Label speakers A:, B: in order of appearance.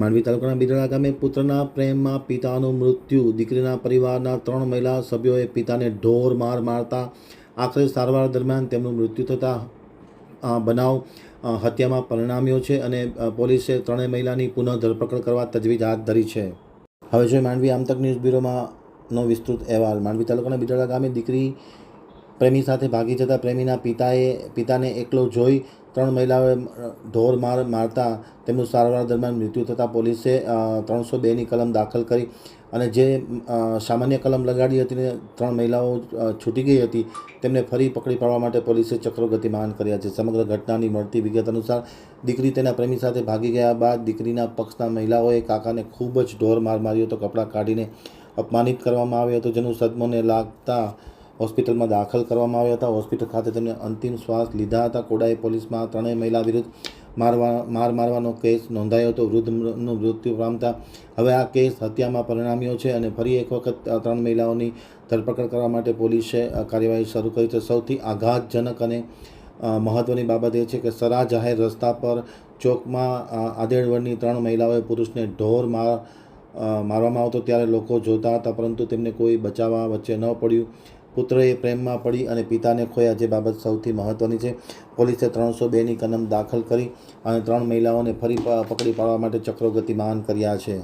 A: માંડવી તાલુકાના બિદડા ગામે પુત્રના પ્રેમમાં પિતાનું મૃત્યુ. દીકરીના પરિવારના ત્રણ મહિલા સભ્યોએ પિતાને ઢોર માર મારતા આખરે સારવાર દરમિયાન તેમનું મૃત્યુ થતાં બનાવ હત્યામાં પરિણામ્યો છે અને પોલીસે ત્રણેય મહિલાની પુનઃ ધરપકડ કરવા તજવીજ હાથ ધરી છે. હવે જોઈએ માંડવી આમતક ન્યૂઝ બ્યુરોમાં વિસ્તૃત અહેવાલ. માંડવી તાલુકાના બિદડા ગામે દીકરી પ્રેમી સાથે ભાગી જતા પ્રેમીના પિતાએ, પિતાને એકલો જોઈ ત્રણ મહિલાઓએ ઢોર માર, મારતા, તેમનું સારવાર દરમિયાન મૃત્યુ થતાં પોલીસે ત્રણસો બેની કલમ દાખલ કરી અને જે સામાન્ય કલમ લગાડી હતી ને ત્રણ મહિલાઓ છૂટી ગઈ હતી, તેમને ફરી પકડી પાડવા માટે પોલીસે ચક્રો ગતિમાન કર્યા છે. સમગ્ર ઘટનાની મળતી વિગત અનુસાર, દીકરી તેના પ્રેમી સાથે ભાગી ગયા બાદ દીકરીના પક્ષના મહિલાઓએ કાકાને ખૂબ જ ઢોર માર માર્યો હતો કપડાં કાઢીને અપમાનિત કરવામાં આવ્યો હતો, જેનું સદમોને લાગતા હોસ્પિટલમાં દાખલ કરવામાં આવ્યા હતા. હોસ્પિટલ ખાતે તેમને અંતિમ શ્વાસ લીધા હતા. કોડાઈ પોલીસમાં ત્રણેય મહિલા વિરુદ્ધ મારવા, માર મારવાનો કેસ નોંધાયો હતો. વૃદ્ધનું મૃત્યુ પામતા હવે આ કેસ હત્યામાં પરિણામ્યો છે અને ફરી એક વખત ત્રણ મહિલાઓની ધરપકડ કરવા માટે પોલીસે કાર્યવાહી શરૂ કરી છે. સૌથી આઘાતજનક અને મહત્ત્વની બાબત એ છે કે સરા જાહેર રસ્તા પર ચોકમાં આધેડવડની આધેડ ત્રણ મહિલાઓએ પુરુષને ઢોર માર મારવામાં આવતો ત્યારે લોકો જોતા હતા, પરંતુ તેમને કોઈ બચાવવા વચ્ચે ન પડ્યું. પુત્રએ પ્રેમમાં પડી અને પિતાને ખોયા, જે બાબત સૌથી મહત્ત્વની છે. પોલીસે ત્રણસો બેની કલમ દાખલ કરી અને ત્રણ મહિલાઓને ફરી પકડી પાડવા માટે ચક્રો ગતિમાન કર્યા છે.